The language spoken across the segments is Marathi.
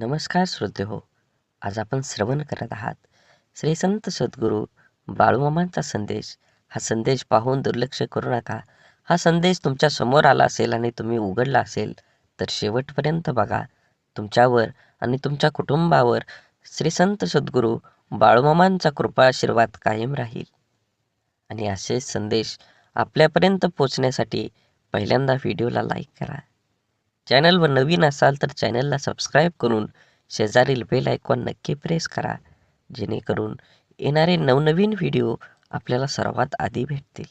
नमस्कार श्रोते हो आज आपण श्रवण करत आहात. श्री संत सद्गुरू बाळूमामांचा संदेश. हा संदेश पाहून दुर्लक्ष करू नका. हा संदेश तुमच्यासमोर आला असेल आणि तुम्ही उघडला असेल तर शेवटपर्यंत बघा. तुमच्यावर आणि तुमच्या कुटुंबावर श्री संत सद्गुरू बाळूमामांचा कृपा आशीर्वाद कायम राहील. आणि असे संदेश आपल्यापर्यंत पोचण्यासाठी पहिल्यांदा व्हिडिओला लाईक करा. चॅनलवर नवीन असाल तर चॅनलला सबस्क्राईब करून शेजारील बेल आयकॉन नक्की प्रेस करा जेणेकरून येणारे नवनवीन व्हिडिओ आपल्याला सर्वात आधी भेटतील.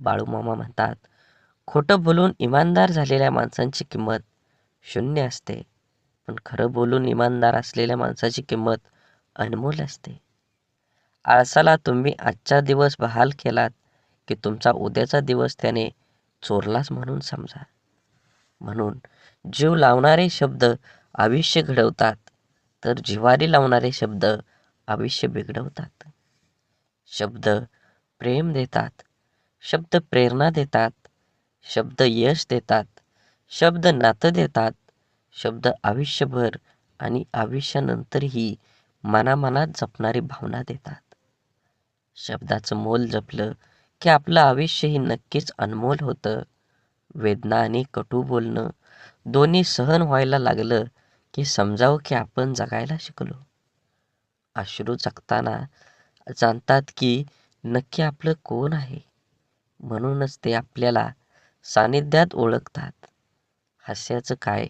बाळूमामा म्हणतात खोटं बोलून इमानदार झालेल्या माणसांची किंमत शून्य असते पण खरं बोलून इमानदार असलेल्या माणसाची किंमत अनमोल असते. आळसाला तुम्ही आजचा दिवस बहाल केलात की तुमचा उद्याचा दिवस त्याने चोरलाच म्हणून समजा. म्हणून जीव लावणारे शब्द आयुष्य घडवतात तर जिवारी लावणारे शब्द आयुष्य बिघडवतात. शब्द प्रेम देतात शब्द प्रेरणा देतात शब्द यश देतात शब्द नातं देतात शब्द आयुष्यभर आणि आयुष्यानंतरही मनामनात जपणारी भावना देतात. शब्दाचं मोल जपलं की आपलं आयुष्यही नक्कीच अनमोल होतं. वेदना आणि कटू बोलणं दोन्ही सहन व्हायला लागलं की समजावं की आपण जगायला शिकलो. अश्रू जगताना जाणतात की नक्की आपलं कोण आहे? म्हणूनच ते आपल्याला सानिध्यात ओळखतात. हास्याचं काय?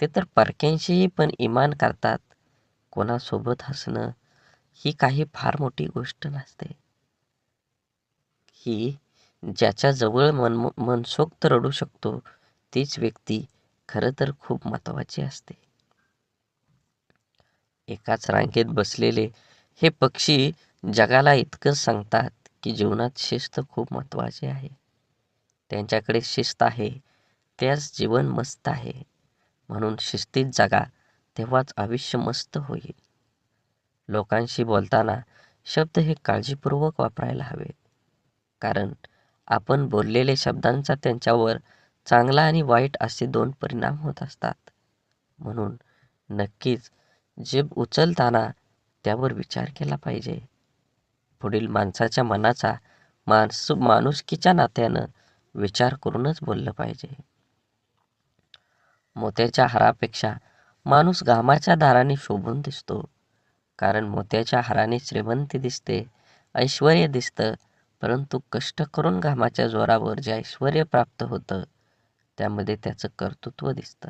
ते तर परक्यांशीही पण इमान करतात. कोणासोबत हसणं ही काही फार मोठी गोष्ट नसते. ही ज्याच्याजवळ मन मनसोक्त रडू शकतो तीच व्यक्ती खरं तर खूप महत्त्वाची असते. एकाच रांगेत बसलेले हे पक्षी जगाला इतकं सांगतात की जीवनात शिस्त खूप महत्त्वाची आहे. त्यांच्याकडे शिस्त आहे त्याच जीवन मस्त आहे. म्हणून शिस्तीत जगा तेव्हाच आयुष्य मस्त होईल. लोकांशी बोलताना शब्द हे काळजीपूर्वक वापरायला हवेत. कारण आपण बोललेले शब्दांचा त्यांच्यावर चांगला आणि वाईट असे दोन परिणाम होत असतात. म्हणून नक्कीच जीभ उचलताना त्यावर विचार केला पाहिजे. पुढील माणसाच्या मनाचा माणस माणुसकीच्या नात्यानं विचार करूनच बोललं पाहिजे. मोत्याच्या हारापेक्षा माणूस घामाच्या दाराने शोभून दिसतो. कारण मोत्याच्या हाराने श्रीमंती दिसते ऐश्वर दिसतं परंतु कष्ट करून घामाच्या जोरावर जे ऐश्वर प्राप्त होतं त्यामध्ये त्याचं कर्तृत्व दिसतं.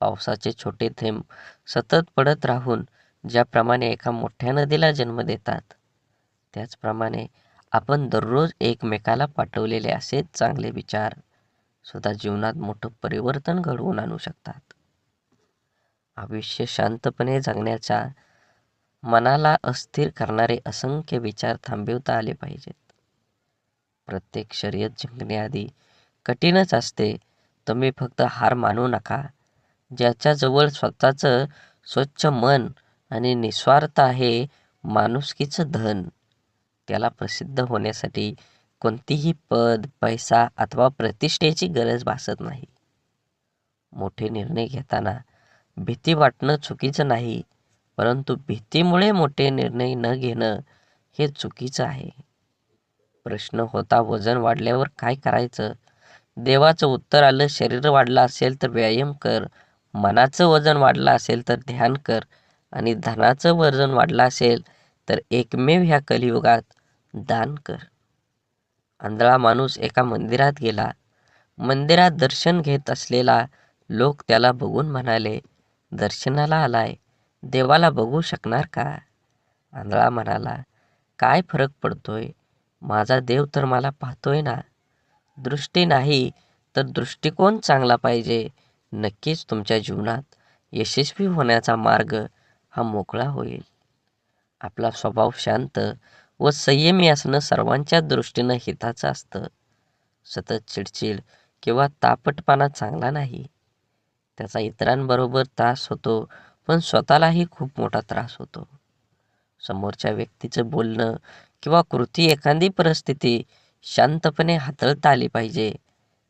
पावसाचे छोटे थेंब सतत पडत राहून ज्याप्रमाणे एका मोठ्या नदीला जन्म देतात त्याचप्रमाणे आपण दररोज एकमेकाला पाठवलेले असेच चांगले विचार स्वतः जीवनात मोठं परिवर्तन घडवून आणू शकतात. आयुष्य शांतपणे जगण्याचा मनाला अस्थिर करणारे असंख्य विचार थांबवता आले पाहिजेत. प्रत्येक शर्यत जिंकण्याआधी कठीणच असते. तुम्ही फक्त हार मानू नका. ज्याच्याजवळ स्वतःचं स्वच्छ मन आणि निस्वार्थ आहे माणुसकीचं धन त्याला प्रसिद्ध होण्यासाठी कोणतीही पद पैसा अथवा प्रतिष्ठेची गरज भासत नाही. मोठे निर्णय घेताना भीती वाटणं चुकीचं नाही. परंतु भीतीमुळे मोठे निर्णय न घेणं हे चुकीचं आहे. प्रश्न होता वजन वाढल्यावर काय करायचं? देवाचं उत्तर आलं शरीर वाढलं असेल तर व्यायाम कर. मनाचं वजन वाढलं असेल तर ध्यान कर. आणि धनाचं वजन वाढलं असेल तर एकमेव ह्या कलियुगात दान कर. आंधळा माणूस एका मंदिरात गेला. मंदिरात दर्शन घेत असलेला लोक त्याला बघून म्हणाले दर्शनाला आलाय. देवाला बघू शकणार का? आंधळा म्हणाला काय फरक पडतोय? माझा देव तर मला पाहतोय ना. दृष्टी नाही तर दृष्टिकोन चांगला पाहिजे. नक्कीच तुमच्या जीवनात यशस्वी होण्याचा मार्ग हा मोकळा होईल. आपला स्वभाव शांत व संयमी असणं सर्वांच्या दृष्टीनं हिताचं असतं. सतत चिडचिड किंवा तापटपणा चांगला नाही. त्याचा इतरांबरोबर त्रास होतो पण स्वतःलाही खूप मोठा त्रास होतो. समोरच्या व्यक्तीचं बोलणं किंवा कृती एखादी परिस्थिती शांतपणे हाताळता आली पाहिजे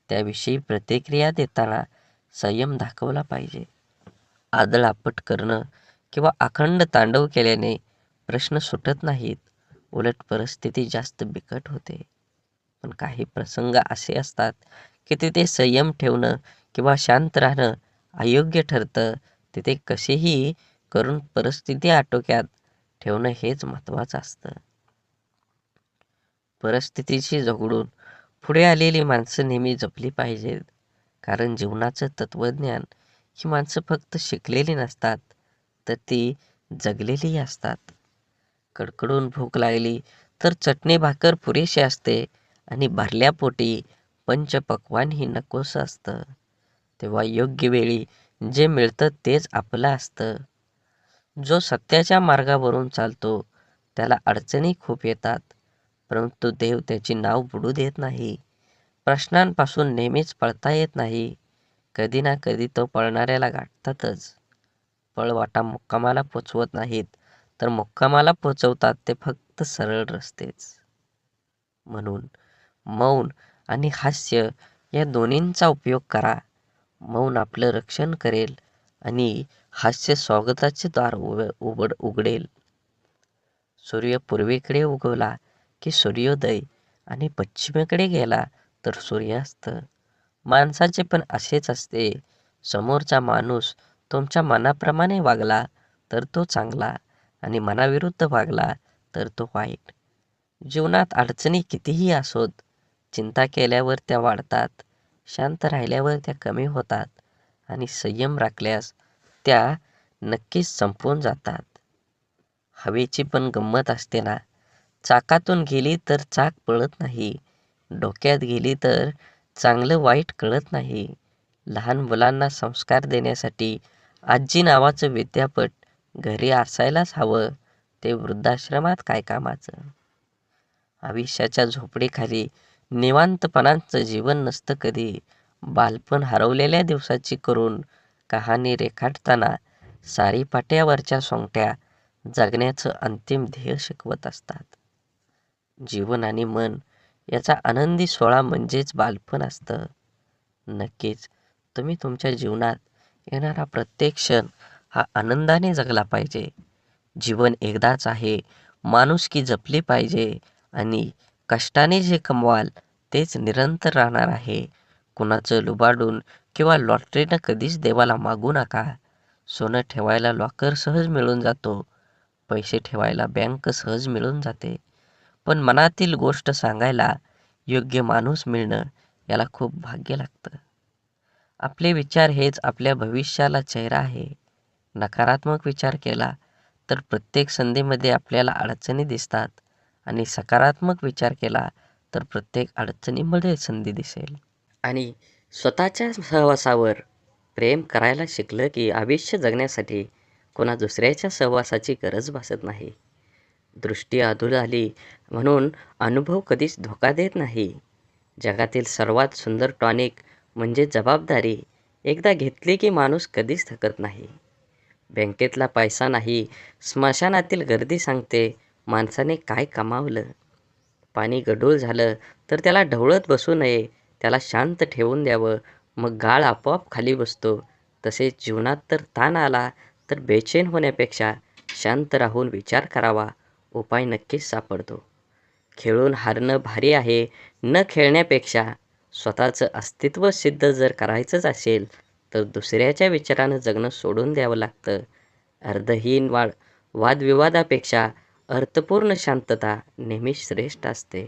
त्याविषयी प्रतिक्रिया देताना संयम दाखवला पाहिजे. आदळापट करणं किंवा अखंड तांडव केल्याने प्रश्न सुटत नाहीत उलट परिस्थिती जास्त बिकट होते. पण काही प्रसंग असे असतात की तिथे संयम ठेवणं किंवा शांत राहणं अयोग्य ठरतं तिथे कसेही करून परिस्थिती आटोक्यात ठेवणं हेच महत्त्वाचं असतं. परिस्थितीशी झगडून पुढे आलेली माणसं नेहमी जपली पाहिजेत. कारण जीवनाचं तत्वज्ञान ही माणसं फक्त शिकलेली नसतात तर ती जगलेली असतात. कडकडून भूक लागली तर चटणी भाकर पुरेशी असते आणि भरल्या पोटी पंचपक्वान ही नकोस असतं. तेव्हा योग्य वेळी जे मिळतं तेच आपलं असतं. जो सत्याच्या मार्गावरून चालतो त्याला अडचणी खूप येतात परंतु देव त्याची नाव बुडू देत नाही. प्रश्नांपासून नेहमीच पळता येत नाही. कधी ना कधी तो पळणाऱ्याला गाठतातच. पळवाटा मुक्कामाला पोचवत नाहीत तर मुक्कामाला पोचवतात ते फक्त सरळ रस्तेच. म्हणून मौन आणि हास्य या दोन्हींचा उपयोग करा. मौन आपलं रक्षण करेल आणि हास्य स्वागताचे द्वार उघड उघडेल. सूर्य पूर्वेकडे उगवला की सूर्योदय आणि पश्चिमेकडे गेला तर सूर्यास्त. माणसाचे पण असेच असते. समोरचा माणूस तुमच्या मनाप्रमाणे वागला तर तो चांगला आणि मनाविरुद्ध वागला तर तो वाईट. जीवनात अडचणी कितीही असोत चिंता केल्यावर त्या वाढतात. शांत राहिल्यावर त्या कमी होतात आणि संयम राखल्यास त्या नक्कीच संपून जातात. हवेची पण गंमत असते ना. चाकातून गेली तर चाक पळत नाही. डोक्यात गेली तर चांगलं वाईट कळत नाही. लहान मुलांना संस्कार देण्यासाठी आजी नावाचं विद्यापट घरी असायलाच हवं. ते वृद्धाश्रमात काय कामाचं? आयुष्याच्या झोपडीखाली निवांतपणाचं जीवन नसतं कधी. बालपण हरवलेल्या दिवसाची करून कहाणी रेखाटताना सारी पाट्यावरच्या सोंगट्या जगण्याचं अंतिम ध्येय शिकवत असतात. जीवन आणि मन याचा आनंदी सोहळा म्हणजेच बालपण असतं. नक्कीच तुम्ही तुमच्या जीवनात येणारा प्रत्येक क्षण हा आनंदाने जगला पाहिजे. जीवन एकदाच आहे माणुसकी जपली पाहिजे आणि कष्टाने जे कमवाल तेच निरंतर राहणार आहे. कुणाचं लुबाडून किंवा लॉटरीनं कधीच देवाला मागू नका. सोनं ठेवायला लॉकर सहज मिळून जातो. पैसे ठेवायला बँक सहज मिळून जाते. पण मनातील गोष्ट सांगायला योग्य माणूस मिळणं याला खूप भाग्य लागतं. आपले विचार हेच आपल्या भविष्याला चेहरा आहे. नकारात्मक विचार केला तर प्रत्येक संधीमध्ये आपल्याला अडचणी दिसतात. आणि सकारात्मक विचार केला तर प्रत्येक अडचणीमध्ये संधी दिसेल. आणि स्वतःच्या सहवासावर प्रेम करायला शिकलं की आयुष्य जगण्यासाठी कोणा दुसऱ्याच्या सहवासाची गरज भासत नाही. दृष्टी अधूर आली म्हणून अनुभव कधीच धोका देत नाही. जगातील सर्वात सुंदर टॉनिक म्हणजे जबाबदारी. एकदा घेतली की माणूस कधीच थकत नाही. बँकेतला पैसा नाही स्मशानातील गर्दी सांगते माणसाने काय कमावलं? पाणी गढूळ झालं तर त्याला ढवळत बसू नये. त्याला शांत ठेवून द्यावं. मग गाळ आपोआप खाली बसतो. तसेच जीवनात तर ताण आला तर बेचैन होण्यापेक्षा शांत राहून विचार करावा. उपाय नक्कीच सापडतो. खेळून हारणं भारी आहे. न खेळण्यापेक्षा स्वतःचं अस्तित्व सिद्ध जर करायचंच असेल तर दुसऱ्याच्या विचारानं जगणं सोडून द्यावं लागतं. अर्धहीन वाळ वादविवादापेक्षा अर्थपूर्ण शांतता नेहमी श्रेष्ठ असते.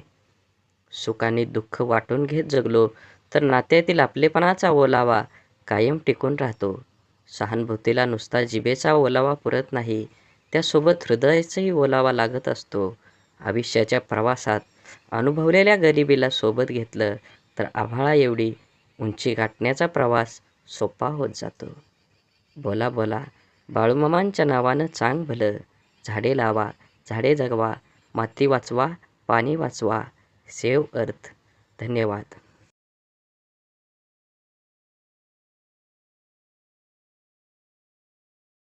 सुखाने दुःख वाटून घेत जगलो तर नात्यातील आपलेपणाचा ओलावा कायम टिकून राहतो. सहानुभूतीला नुसता जिभेचा ओलावा पुरत नाही त्यासोबत हृदयाचाही ओलावा लागत असतो. आयुष्याच्या प्रवासात अनुभवलेल्या गरिबीला सोबत घेतलं तर आभाळा एवढी उंची गाठण्याचा प्रवास सोपा होत जातो. बोला बोला बाळूमामांच्या नावानं चांग भलं झाडे लावा झाडे जगवा माती वाचवा पाणी वाचवा. Save earth. धन्यवाद.